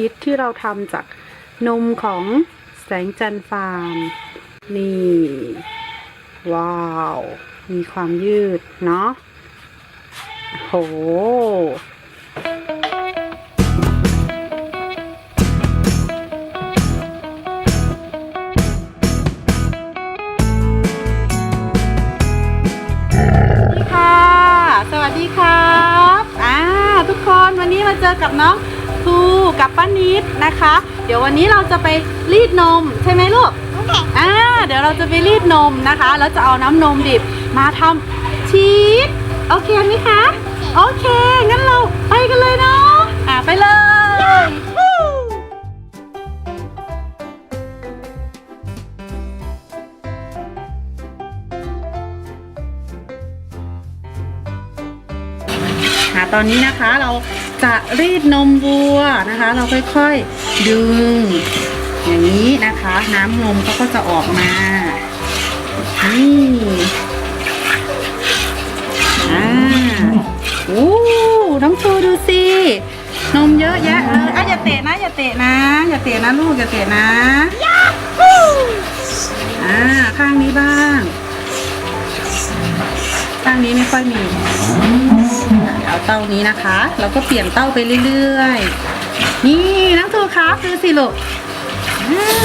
ชีสที่เราทำจากนมของแสงจันทร์ฟาร์ม นี่ ว้าว มีความยืด เนาะโหสวัสดีค่ะสวัสดีครับ อ่า ทุกคนวันนี้มาเจอกับน้อง ทูกับป้านิดนะคะ เดี๋ยววันนี้เราจะไปรีดนมใช่ไหมลูกอ่าเดี๋ยวเราจะไปรีดนมนะคะ แล้วจะเอาน้ำนมดิบมาทำชีสโอเคไหมคะ โอเค งั้นเราไปกันเลยเนาะอ่าไปเลยค่ะตอนนี้นะคะเรา จะรีดนมวัวนะคะ เราค่อยๆดึง อย่างนี้นะคะ น้ำนมเขาก็จะออกมานี่อ่าโอ้น้องชูดูสินมเยอะแยะเลยอะอย่าเตะนะ อย่าเตะนะ อย่าเตะนะลูกอย่าเตะนะอ่าข้างนี้บ้าง ข้างนี้ไม่ค่อยมี เอาเต้านี้นะคะ เราก็เปลี่ยนเต้าไปเรื่อยๆ นี่น้ำทูครับดูสิลูก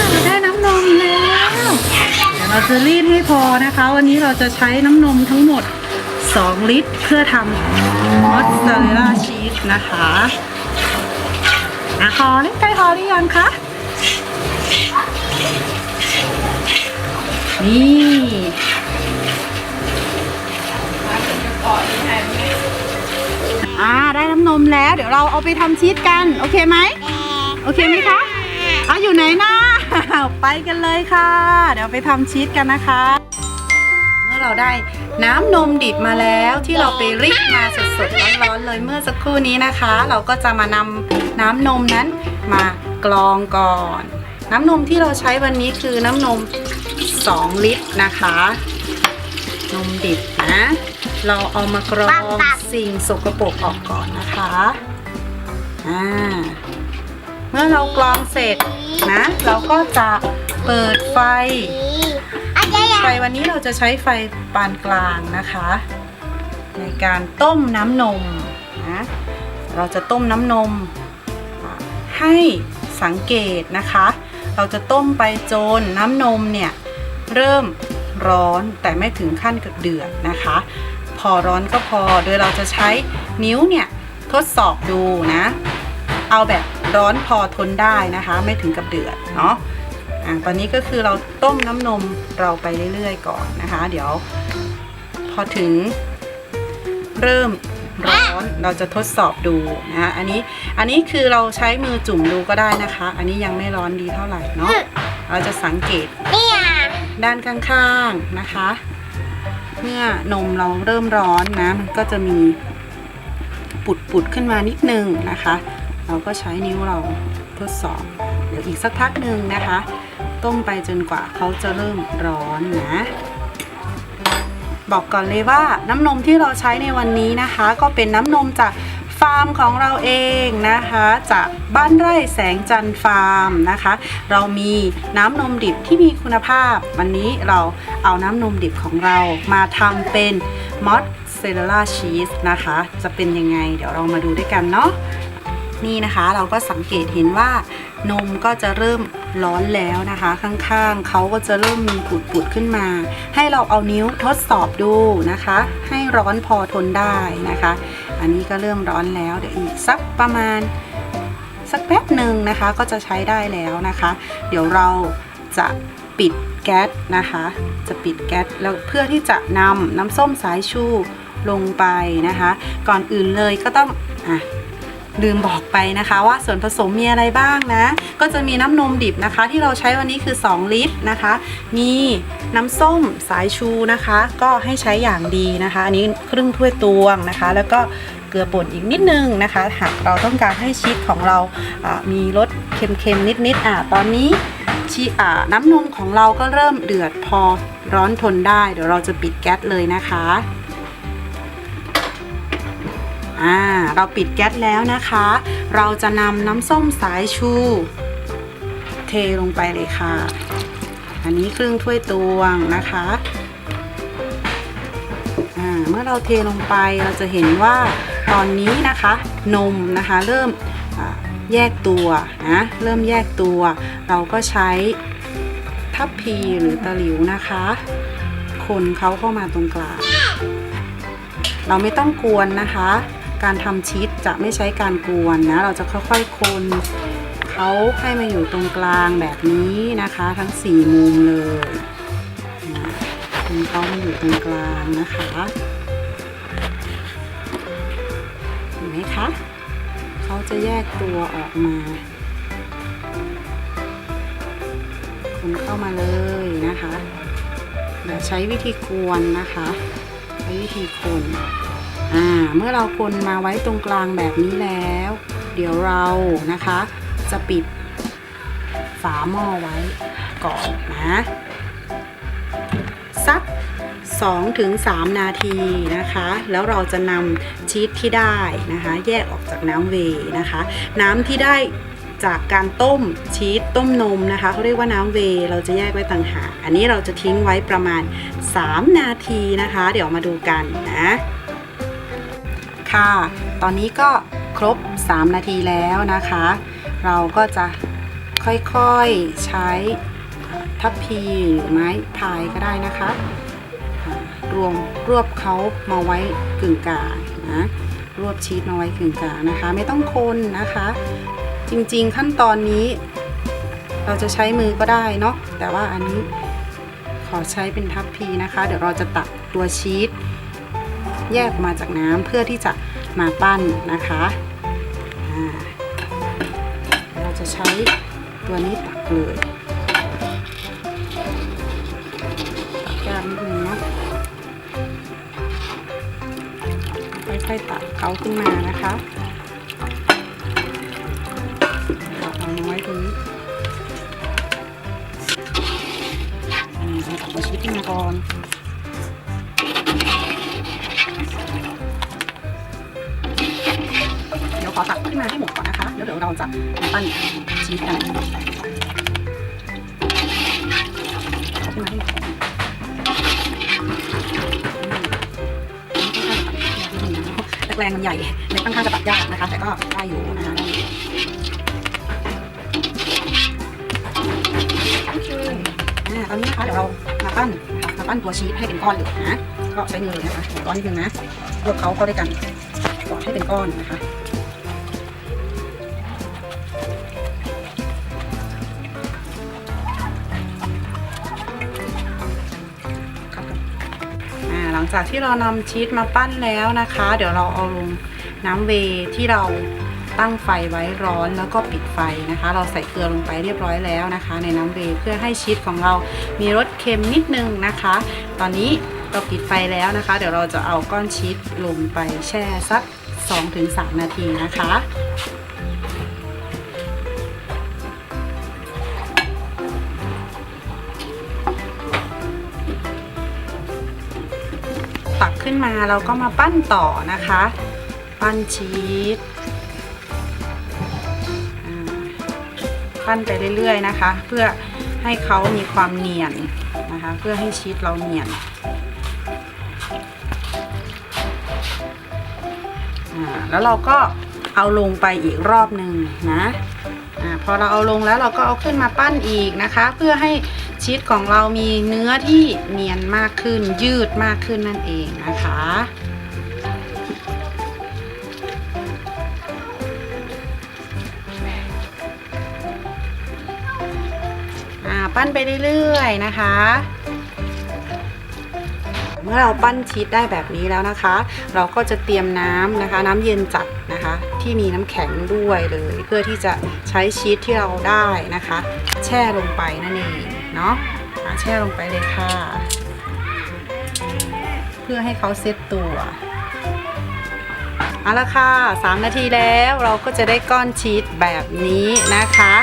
เราได้น้ำนมแล้วเดี๋ยวเราจะรีดให้พอนะคะ วันนี้เราจะใช้น้ำนมทั้งหมด 2 ลิตร เพื่อทำมอสซาเรลล่าชีสนะคะอะพอเล่นใกล้พอหรือยังคะนี่ อ่าได้น้ำนมแล้ว เดี๋ยวเราเอาไปทำชีสกัน โอเคไหมโอเคไหมคะเอาอยู่ไหนนะไปกันเลยค่ะ เดี๋ยวไปทำชีสกันนะคะ เมื่อเราได้น้ำนมดิบมาแล้วที่เราไปรีดมาสดๆร้อนๆเลยเมื่อสักครู่นี้นะคะ เราก็จะมานำน้ำนมนั้นมากรองก่อน น้ำนมที่เราใช้วันนี้คือน้ำนม 2 ลิตรนะคะ นมดิบนะ เราเอามากรองสิ่งสกปรกออกก่อนนะคะอ่าเมื่อเรากรองเสร็จนะ เราก็จะเปิดไฟ ไฟวันนี้เราจะใช้ไฟปานกลางนะคะ ในการต้มน้ำนมนะเราจะต้มน้ำนม ให้สังเกตนะคะ เราจะต้มไปจนน้ำนมเนี่ย เริ่มร้อนแต่ไม่ถึงขั้นกับเดือดนะคะพ อร้อนก็พอ โดยเราจะใช้นิ้วเนี่ยทดสอบดูนะ เอาแบบร้อนพอทนได้นะคะ ไม่ถึงกับเดือดเนาะอะตอนนี้ก็คือเราต้มน้ำนมเราไปเรื่อยๆก่อนนะคะ เดี๋ยว พอถึงเริ่มร้อนเราจะทดสอบดูนะคะอันนี้อันนี้คือเราใช้มือจุ่มดูก็ได้นะคะ อันนี้ยังไม่ร้อนดีเท่าไหร่เนาะเราจะสังเกตด้านข้างๆนะคะเมื่อนมเราเริ่มร้อนนะมันก็จะมีปุดๆขึ้นมานิดนึงนะคะ เราก็ใช้นิ้วเราทดสอบเดี๋ยวอีกสักพักหนึ่งนะคะ ต้มไปจนกว่าเขาจะเริ่มร้อนนะบอกก่อนเลยว่าน้ำนมที่เราใช้ในวันนี้นะคะ ก็เป็นน้ำนมจาการ์มของเราเองนะคะ จากบ้านไร่แสงจันทร์ฟาร์มนะคะ เรามีน้ำนมดิบที่มีคุณภาพ วันนี้เราเอาน้ำนมดิบของเรามาทำเป็นมอสเซเรลล่าชีสนะคะ จะเป็นยังไง เดี๋ยวเรามาดูด้วยกันเนาะนี่นะคะเราก็สังเกตเห็นว่านมก็จะเริ่มร้อนแล้วนะคะ ข้างๆเขาก็จะเริ่มมีปุดๆขึ้นมา ให้เราเอานิ้วทดสอบดูนะคะ ให้ร้อนพอทนได้นะคะ อันนี้ก็เริ่มร้อนแล้วเดี๋ยวอีกสักประมาณสักแป๊บหนึ่งนะคะก็จะใช้ได้แล้วนะคะ เดี๋ยวเราจะปิดแก๊สนะคะ จะปิดแก๊สแล้วเพื่อที่จะนำน้ำส้มสายชูลงไปนะคะ ก่อนอื่นเลยก็ต้องอะ ลืมบอกไปนะคะว่าส่วนผสมมีอะไรบ้างนะ ก็จะมีน้ำนมดิบนะคะ ที่เราใช้วันนี้คือ 2 ลิตรนะคะ มีน้ำส้มสายชูนะคะ ก็ให้ใช้อย่างดีนะคะ อันนี้ครึ่งถ้วยตวงนะคะ แล้วก็เกลือป่นอีกนิดนึงนะคะ หากเราต้องการให้ชีสของเราอ่ามีรสเค็มๆนิดๆอะตอนนี้ชีอ่าน้ำนมของเราก็เริ่มเดือดพอร้อนทนได้ เดี๋ยวเราจะปิดแก๊สเลยนะคะ อ่าเราปิดแก๊สแล้วนะคะ เราจะนำน้ำส้มสายชู เทลงไปเลยค่ะ อันนี้ครึ่งถ้วยตวงนะคะอ่าเมื่อเราเทลงไปเราจะเห็นว่าตอนนี้นะคะนมนะคะเริ่มแยกตัวนะเริ่มแยกตัว เราก็ใช้ทัพพีหรือตะหลิวนะคะ คนเขาเข้ามาตรงกลางเราไม่ต้องกวนนะคะ การทำชีสจะไม่ใช้การกวนนะ เราจะค่อยๆคนเขาให้มาอยู่ตรงกลางแบบนี้นะคะ ทั้งสี่มุมเลยนะคนเขามาอยู่ตรงกลางนะคะเห็นไหมคะเขาจะแยกตัวออกมาคนเข้ามาเลยนะคะอย่าใช้วิธีกวนนะคะ ใช้วิธีคน อ่าเมื่อเราคนมาไว้ตรงกลางแบบนี้แล้ว เดี๋ยวเรานะคะ จะปิดฝาหม้อไว้ก่อนนะสัก2-3นาทีนะคะ แล้วเราจะนำชีสที่ได้นะคะ แยกออกจากน้ำเวนะคะ น้ำที่ได้จากการต้มชีสต้มนมนะคะเขาเรียกว่าน้ำเวเราจะแยกไว้ต่างหากอันนี้เราจะทิ้งไว้ประมาณ 3 นาทีนะคะ เดี๋ยวมาดูกันนะ ค่ะ ตอนนี้ก็ครบ 3 นาทีแล้วนะคะ เราก็จะค่อยๆใช้ทัพพีหรือไม้พายก็ได้นะคะรวมรวบเขามาไว้กึ่งกลางนะรวบชีสมาไว้กึ่งกลางนะคะ ไม่ต้องคนนะคะ จริงๆขั้นตอนนี้เราจะใช้มือก็ได้เนาะแต่ว่าอันนี้ขอใช้เป็นทัพพีนะคะ เดี๋ยวเราจะตักตัวชีส แยกมาจากน้ำเพื่อที่จะมาปั้นนะคะเราจะใช้ตัวนี้ตักเลยตักยากนิดนึงเนาะค่อยๆตักเขาขึ้นมานะคะเอาเอามาไว้ตรงนี้ตักตัวชีสขึ้นมาก่อน ขอตักขึ้นมาให้หมดก่อนนะคะ แล้วเดี๋ยวเราจะมาปั้นชีสกันเอาขึ้นมาให้หมดก่อนแรงมันใหญ่เลยค่อนข้างจะตัดยากนะคะ แต่ก็ได้อยู่นะคะโอเคอ่ตอนนี้นะคะเดี๋ยวเรามาปั้นมาปั้นตัวชีสให้เป็นก้อนเลยนะ ก็ใช้มือเลยนะคะก้อนนิดนึงนะรวบเขาเข้าด้วยกันกอดให้เป็นก้อนนะคะ งจากที่เรานำชีสมาปั้นแล้วนะคะ เดี๋ยวเราเอาลงน้ำเวที่เราตั้งไฟไว้ร้อนแล้วก็ปิดไฟนะคะ เราใส่เกลือลงไปเรียบร้อยแล้วนะคะ ในน้ำเวเพื่อให้ชีสของเรามีรสเค็มนิดนึงนะคะ ตอนนี้เราปิดไฟแล้วนะคะ เดี๋ยวเราจะเอาก้อนชีสลงไปแช่สัก 2-3 นาทีนะคะ ขึ้นมาเราก็มาปั้นต่อนะคะ ปั้นชีสปั้นไปเรื่อยๆนะคะ เพื่อให้เขามีความเนียนนะคะ เพื่อให้ชีสเราเนียนอ่าแล้วเราก็เอาลงไปอีกรอบหนึ่งนะอาพอเราเอาลงแล้วเราก็เอาขึ้นมาปั้นอีกนะคะ เพื่อให้ ชีสของเรามีเนื้อที่เนียนมากขึ้นยืดมากขึ้นนั่นเองนะคะอ่าปั้นไปเรื่อยๆนะคะ เมื่อเราปั้นชีสได้แบบนี้แล้วนะคะ เราก็จะเตรียมน้ำนะคะ น้ำเย็นจัดนะคะ ที่มีน้ำแข็งด้วยเลย เพื่อที่จะใช้ชีสที่เราได้นะคะ แช่ลงไปนั่นเอง เนาะแช่ลงไปเลยค่ะ เพื่อให้เขาเซตตัวเอาละค่ะ 3 นาทีแล้วเราก็จะได้ก้อนชีสแบบนี้นะคะ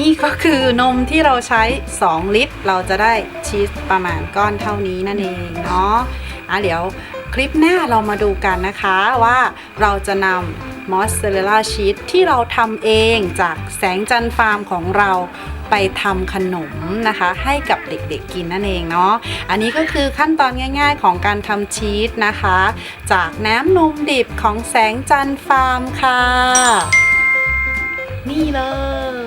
นี่ก็คือนมที่เราใช้ 2 ลิตร เราจะได้ชีสประมาณก้อนเท่านี้นั่นเองเนาะอะเดี๋ยวคลิปหน้าเรามาดูกันนะคะว่าเราจะนำ มอสซาเรลล่าชีสที่เราทำเองจากแสงจันทร์ฟาร์มของเราไปทำขนมนะคะ ให้กับเด็กๆกินนั่นเองเนาะอันนี้ก็คือขั้นตอนง่ายๆของการทำชีสนะคะ จากน้ำนมดิบของแสงจันทร์ฟาร์มค่ะ นี่เลย